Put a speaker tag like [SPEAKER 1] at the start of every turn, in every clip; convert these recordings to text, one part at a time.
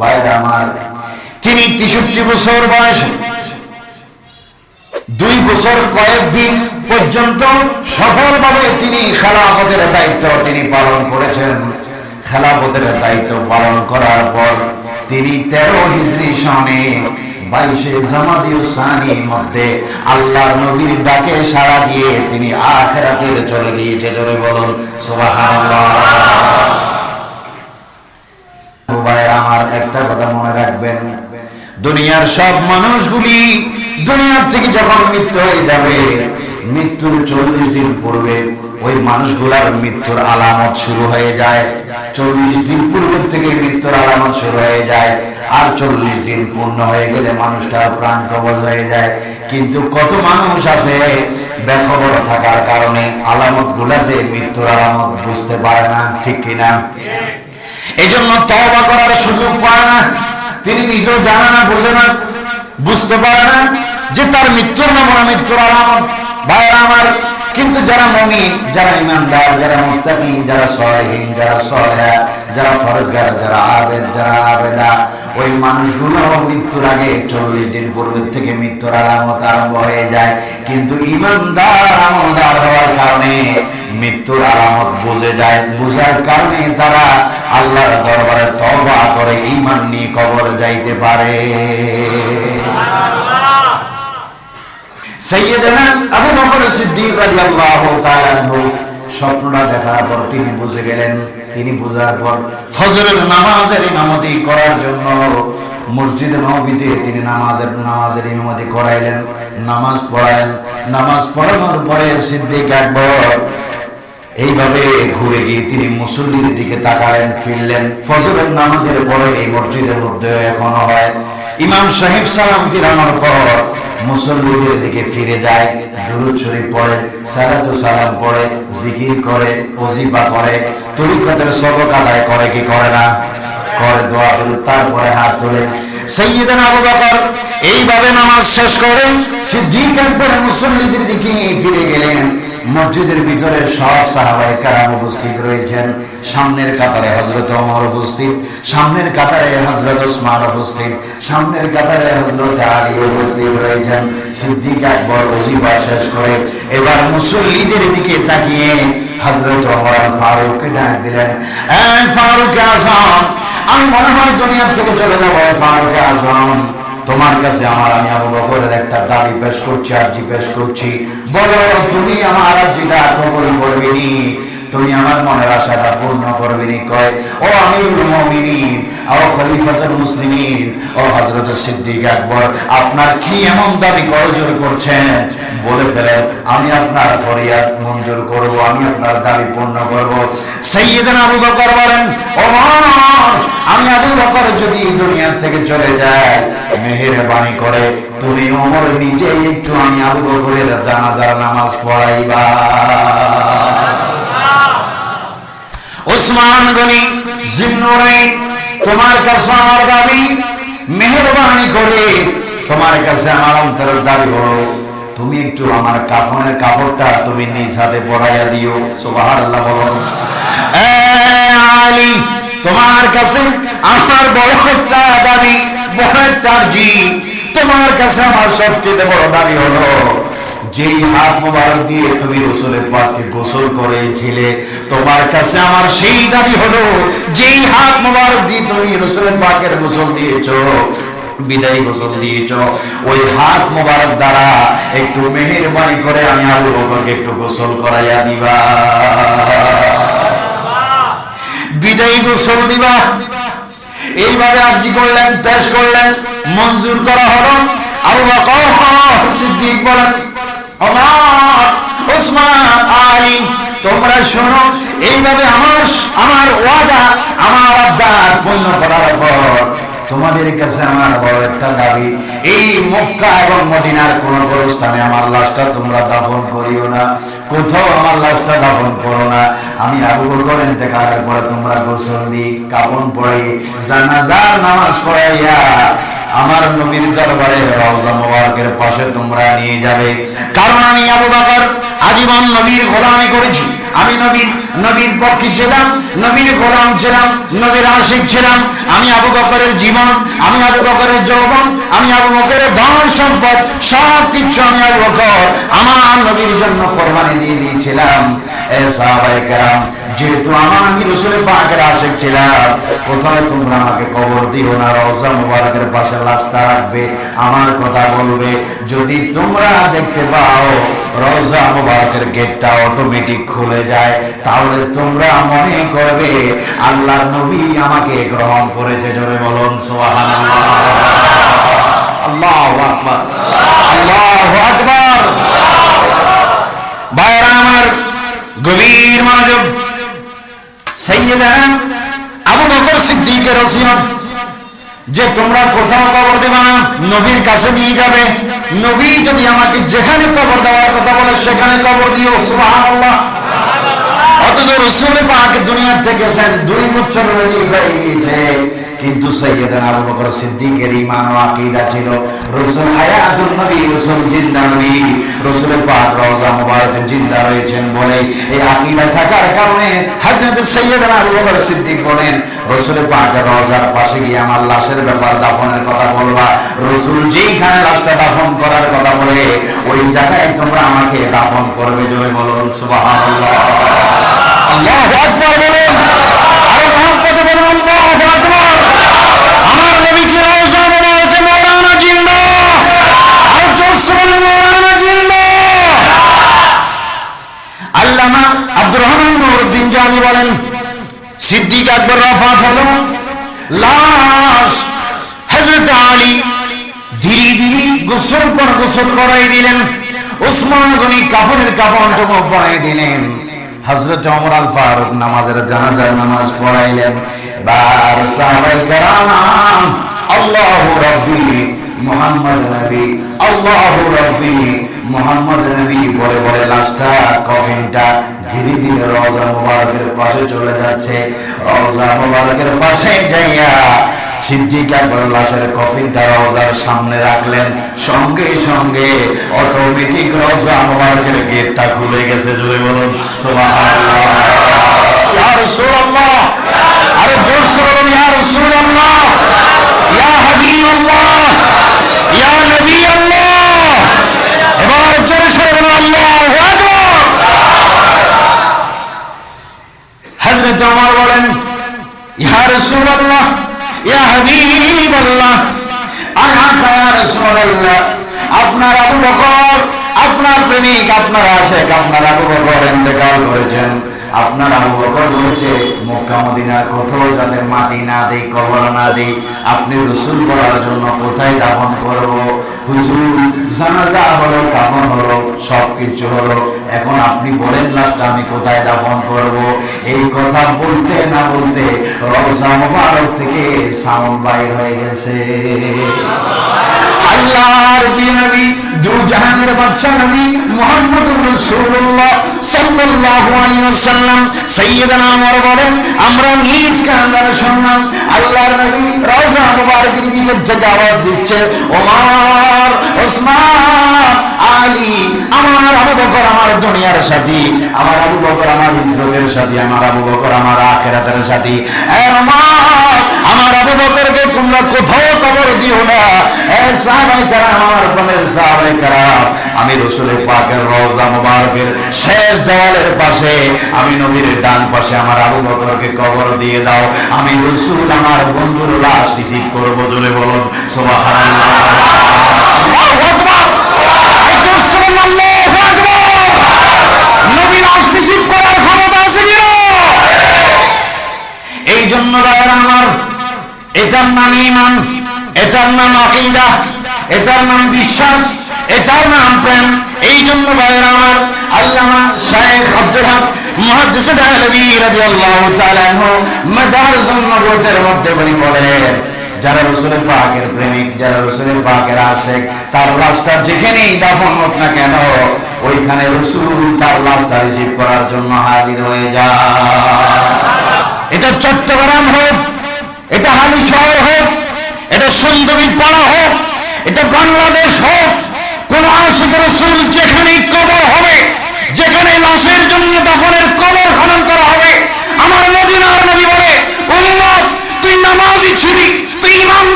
[SPEAKER 1] বাইরে আমার তিনি তেষট্টি বছর বয়সে। দুই বছর কয়েকদিন পর্যন্ত সফলভাবে তিনি খেলাফতের দায়িত্ব তিনি পালন করেছেন। খেলাফতের দায়িত্ব পালন করার পর তিনি তেরো হিজরি সনে বাইশে জামাদিউ সানির মধ্যে আল্লাহর নবীর ডাকে সাড়া দিয়ে তিনি আখেরাতের চলে গিয়েছে। জোরে বলুন, সুবহানাল্লাহ। আমার একটা কথা মনে রাখবেন। দুনিয়ার সব মানুষগুলি দুনিয়ার থেকে যখন মৃত্যু হয়ে যাবে, মৃত্যুর চল্লিশ দিন পূর্বে ওই মানুষগুলার মৃত্যুর আলামত শুরু হয়ে যায়। চল্লিশ দিন পূর্বের থেকে মৃত্যুর আলামত শুরু হয়ে যায়। আর চল্লিশ দিন পূর্ণ হয়ে গেলে মানুষটার প্রাণ কবজ হয়ে যায়। কিন্তু কত মানুষ আছে বেখবর থাকার কারণে আলামতগুলা যে মৃত্যুর আলামত বুঝতে পারে না, ঠিক কিনা? এই জন্য তবা করার সুযোগ পায় না। তিনি নিজেও জানে না, বোঝে না, বুঝতে পারে না যে তার মৃত্যুর নাম মৃত্যুর আলামত ভাইরা আমার, কিন্তু যারা মমিন, যারা ইমানদার, যারা মুক্তাকিন যারা সলেহীন, যারা সলেহা যারা ফরজগার, যারা আবেদ, যারা আবেদা, ওই মানুষগুলো মৃত্যুর আগে চল্লিশ দিন পূর্বের থেকে মৃত্যুর আলামত আরম্ভ হয়ে যায়। কিন্তু ইমানদার, আমলদার হওয়ার কারণে মৃত্যুর আলামত বুঝে যায়। বুঝার কারণে তারা আল্লাহর দরবারে তবা করে ইমান নিয়ে কবর যাইতে পারে। সৈয়দনা আবু বকর সিদ্দিক স্বপ্নটা দেখার পর তিনি বুঝে গেলেন তিনি বুঝার পর ফজরের নামাজের ইমামতি করার জন্য মসজিদ নবীতে তিনি নামাজের নামাজের ইমামতি করাইলেন, নামাজ পড়ালেন। নামাজ পড়ানোর পরে সিদ্দিক একবার এইভাবে ঘুরে গিয়ে তিনি মুসল্লির দিকে তাকালেন, ফিরলেন। ফজরের নামাজের পরে এই মসজিদের মধ্যে এখনও হয়। ইমাম সাহেব সালাম ফিরানোর পর মুসল্লিদের দিকে ফিরে যায়, দুরুদ শরীফ পড়ে, সালাতু সালাম পড়ে, জিকির করে, ওজিফা করে, তরিকতের সবক আদায় করে কি করে না? করে দোয়া করে, তারপরে হাত তোলে। সৈয়দান আবু বকর এইভাবে নামাজ শেষ করেন সিদ্দিক একবার মুসল্লিদের দিকে ফিরে গেলেন। মসজিদের ভিতরে সব সাহাবাই কারাম উপস্থিত রয়েছেন। সামনের কাতারে হজরত ওমর উপস্থিত, সামনের কাতারে হজরত ওসমান উপস্থিত, সামনের কাতারে হজরত আলী উপস্থিত রয়েছেন। সিদ্দিক আকবর ওজিবা শেষ করে এবার মুসল্লিদের দিকে তাকিয়ে হজরত ওমর ফারুককে ডাক দিলেন ফারুক আজম, আমি মনে হয় দুনিয়ার থেকে চলে যাব ফারুক আজম। তোমার কাছে আমার, আমি আবু বকরের একটা দাবি পেশ করছি, আর্জি পেশ করছি। বলো, তুমি আমার আর্জিটা কবল করবে নি? তুমি আমার মনের আশাটা পূর্ণ করবে নি? কয়, ও আমি মুমিনিন। ও খলিফাতুল মুসলিমিন ও হযরত সিদ্দিক আকবর আপনার কি এমন দাবি করজোর করছেন? বলে ফেলেন আমি আপনার ফরিয়াদ মঞ্জুর করব আমি আপনার দাবি পূর্ণ করব। সাইয়েদনা আবু বকর বলেন ওমর আমি আবু বকর যদি দুনিয়ার থেকে চলে যায় মেহেরবানি করে তুমি ওমর নিজেই একটু আমি আবু বকরের জানাজার নামাজ পড়াইবা। ওসমান গনি জিন্নুরাইন তোমার কাছে আমার দাবি, মেহেরবানি করে তোমার কাছে আমার অন্তরের দাবি হলো, তুমি একটু আমার কাফনের কাপড়টা তুমি নিজ হাতে পড়াইয়া দিও। সুবহানাল্লাহ বলো। আলী, তোমার কাছে আমার বড় একটা দাবি বড় একটা আরজি তোমার কাছে আমার সবচেয়ে বড় দাবি হলো যেই হাত মোবারক দিয়ে তুমি রসুলের পাককে গোসল করেছিলে, তোমার কাছে আমার সেই দাবি হলো, যেই হাত মোবারক দিয়ে তুমি রসুলের পাকের গোসল দিয়েছ, বিদায়ী গোসল দিয়েছ, ওই হাত মোবারক দ্বারা একটু মেহেরবানি করে আমি আবু বকরকে একটু গোসল করাইয়া দিবা। বিদায়ী গোসল দিবা। এইভাবে আর্জি করলেন, পেশ করলেন, মঞ্জুর করা হলো। আবু বকর সিদ্দিক বলেন তোমরা শোনো, এইভাবে আমার আমার ওয়াদা, আমার আবদার পূর্ণ করার পর তোমাদের কাছে আমার বড় একটা দাবি, এই মক্কা এবং মদিনার কোন গোরস্থানে আমার লাশটা তোমরা দাফন করিও না, কোথাও আমার লাশটা দাফন করো না। আমি আবু বকর ইন্তেকালের পরে তোমরা গোসল দি কাপন পড়াই জানাজার নামাজ পড়াইয়া আমার নবীর দরবারে রওজা মুবারকের পাশে তোমরা নিয়ে যাবে। কারণ আমি আবু বকর আজীবন নবীর গোলামি করেছি। আমি নবীর নবীর পক্ষী ছিলাম, নবীর গোলাম ছিলাম, নবীর আশিক ছিলাম। আমি আবু বকরের জীবন, আমি আবু বকরের যৌবন, আমি আবু বকরের ধন সম্পদ, সব কিছু আমি আবু বকর আমার নবীর জন্য কোরবানি দিয়ে দিয়েছিলাম। এ সাহাবায়ে কেরাম যেহেতু আমার আমি রসুলের পাকের আশেক ছিলাম কোথায় তোমরা আমাকে কবর দিও না রওজা মুবারকের পাশে লাশটা রাখবে আমার কথা বলবে। যদি তোমরা দেখতে পাও রওজা মুবারকের গেটটা অটোমেটিক খুলে যায় তাহলে তোমরা মনে করবে আল্লাহর নবী আমাকে গ্রহণ করেছে জোরে বলুন সুবহানাল্লাহ। আল্লাহু আকবার। আল্লাহু আকবার ভাইরা আমার গভীর মনোযোগ সাইয়েদনা আবু বকর সিদ্দিকের যে তোমরা কোথাও কবর দেবা না, নবীর কাছে নিয়ে যাবে। নবী যদি আমাকে যেখানে কবর দেওয়ার কথা বলে, সেখানে কবর দিও, সুবহানাল্লাহ। অথচ রসুল পাক দুনিয়া থেকে দুই বছর হয়ে গিয়েছে। কিন্তু সৈয়দনা আবু বকর সিদ্দিকের ঈমান ও আকীদা ছিল। রাসূল হায়াতুন নবী, রাসূল জিন্দা নবী, রাসূল পাক রওজা মুবারক জিন্দা রয়েছেন বলে এই আকীদা থাকার কারণে হযরত সৈয়দনা আবু বকর সিদ্দিক বলেন, রাসূল পাক রওজার পাশে গিয়ে আমার লাশের ব্যাপার দাফনের কথা বলবা। রাসূল যেইখানে লাশটা দাফন করার কথা বলে, ওই জায়গায় তোমরা আমাকে দাফন করবে। জোরে বলুন, সুবহানাল্লাহ। আল্লাহু আকবার বলুন আরও মহব্বতে বলুন আল্লাহু আকবার আমার নবী কি রওজা মুবারকে মওলানা জিন্দা আর জোরসে বলুন মওলানা জিন্দা আল্লামা আব্দুর রহমান নুরউদ্দিন জানি বলেন, সিদ্দিক আকবর রাফাত হলো লাশ হযরত আলী ধীরে ধীরে গোসল পর গোসল করাই দিলেন, ওসমান গনি কাফনের কাফন টুকু পরাই দিলেন। হযরত ওমর আল ফারুক নামাজের জানাজার নামাজ পড়াইলেন। এবার কেরাম, আল্লাহু রাব্বি, মুহাম্মদ নবী, আল্লাহু রাব্বি মুহাম্মদ নবী বলে বলে লাশটা, কফিনটা ধীরে ধীরে রওজা মুবারকের পাশে চলে যাচ্ছে। রওজা মুবারকের পাশে যাইয়া সিদ্দিক লাশের কফিনটা রওজার সামনে রাখলেন। সঙ্গে সঙ্গে অটোমেটিক রওজা মুবারকের গেটটা খুলে গেছে বলুন আরে জোরসে বলুন ইয়া রাসূলুল্লাহ ইয়া হাবিবাল্লাহ ইয়া নবী আল্লাহ এবার জোরে সরে বলুন আল্লাহু আকবার হযরত ওমর বলেন ইয়া রাসূলুল্লাহ। ইয়া হাবিবাল্লাহ। আনাকা ইয়া রাসূলুল্লাহ। আপনার আবু বকর, আপনার প্রেমিক, আপনার আশেক, আপনার আবু বকর ইন্তেকাল করেছেন। আপনার আবু বকর বলেছে, মক্কা মদিনার কোথাও যাতে মাটি না দেই, কবর না দেই, আপনি রসুল করার জন্য কোথায় দাফন করব? হুজুর, জানাজা হলো কাফন হলো সব কিছু হলো। এখন আপনি বলেন, লাস্ট আমি কোথায় দাফন করব? এই কথা বলতে না বলতে রওজা মুবারক থেকে সাউন্ড বাইর হয়ে গেছে। আল্লাহর নবী দু জাহানের বাদশা নবী মুহাম্মদুর রাসূলুল্লাহ সাল্লাল্লাহু আলাইহি ওয়াসাল্লাম সাইয়্যিদানা ওমর বলেন, আমরা নিজ কান্দারে শুনলাম আল্লাহর নবী রওজা মুবারকের ভিতর থেকে আওয়াজ দিচ্ছে। ওমর, ওসমান দুনিয়ার সাথী, আমার আবু বকর আমার হিজরতের সাথী, আমার আবু বকর আমার আখিরাতের সাথী। আমার আবু বকরকে তোমরা কোথাও কবর দিও না। আমার প্রাণের সাহাবায়ে কেরাম, আমি পাকের রওজা মুবারকের শেষ দেওয়ালের পাশে, আমি নবীর ডান পাশে আমার আবু বকরকে কবর দিয়ে দাও। আমি রসুল আমার বন্ধুর লাশ রিসিভ করব বলুন আল্লাহু আকবার আর জোরসে বলুন আল্লাহু আকবার নবী লাশ রিসিভ করার ক্ষমতা আছে কি না এই জন্য আমার, এটার নাম ইমান এটার নাম আকিদা, এটার নাম বিশ্বাস, এটার নাম প্রেম। এই জন্য ভাইয়েরা আমার, আল্লামা শায়েখ আব্দুল হক মুহাদ্দিস দেহলভী রাদিয়াল্লাহু তাআলা মধ্যে বলি বলেন যারা রসুলের পাকের প্রেমিক, যারা রসুলের পাকের আশেক, তার লাশটা যেখানেই দাফন হোক না কেন, ওইখানে রসুল তার লাশটা রিসিভ করার জন্য হাজির হয়ে যায়।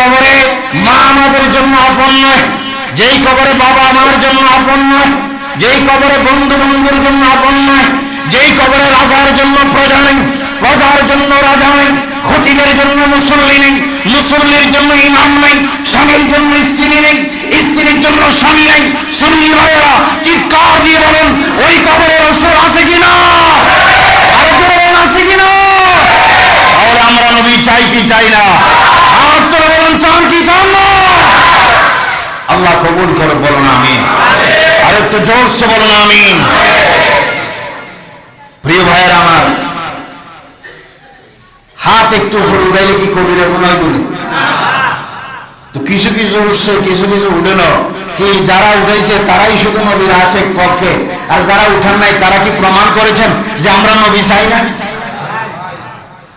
[SPEAKER 1] কবরে মা আমাদের জন্য আপন নয় যেই কবরে বাবা আমার জন্য আপন নয় যেই কবরে বন্ধু বন্ধুর জন্য আপন নয় যেই কবরে রাজার জন্য প্রজা নেই, প্রজার জন্য রাজা নেই, খতিবের জন্য মুসল্লি নেই, মুসল্লির জন্য ইমাম নেই, স্বামীর জন্য স্ত্রী নেই, স্ত্রীর জন্য স্বামী নেই। সুন্নি ভাইয়েরা, চিৎকার দিয়ে বলেন, ওই কবরে রসুল আছে কিনা? আরও জোরে আছে কিনা? তাহলে আমরা নবী চাই কি চাই না? আল্লাহ কবুল করে বলুন আমিন। আর একটু জোরসে বলুন আমিন। প্রিয় ভাইয়ের আমার, হাত একটু উপরে উড়াইলে কি কবিরা গুনায় গুলি তো কিছু কিছু উঠছে কিছু কিছু উঠে না কি যারা উঠাইছে তারাই শুধু নবীর আশেক পক্ষে। আর যারা উঠান নাই, তারা কি প্রমাণ করেছেন যে আমরা নবী চাই না?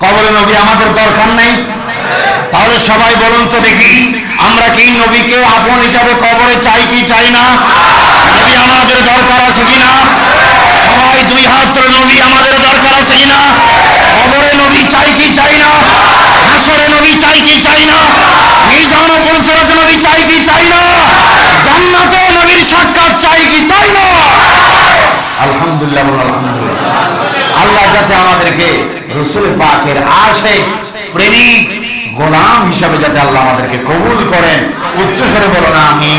[SPEAKER 1] কবরে নবী আমাদের দরকার নাই। তাহলে সবাই বলুন তো দেখি, আমরা কি নবীকে আপন হিসাবে কবরে চাই কি চাই না? নবী আমাদের দরকার আছে কিনা সবাই দুই হাত ধরে, নবী আমাদের দরকার আছে কিনা কবরে নবী চাই কি চাই না? হাসরে নবী চাই কি চাই না? মিশন ও পুলসরাত নবী চাই কি চাই না? জান্নাতে নবীর সাক্ষাৎ চাই কি চাই না? আলহামদুলিল্লাহ আলহামদুলিল্লাহ। আল্লাহ যাতে আমাদেরকে রসুল পাকের আশেক, প্রেমিক গোলাম হিসাবে যাতে আল্লাহ আমাদেরকে কবুল করেন। উচ্চস্বরে বলো না আমি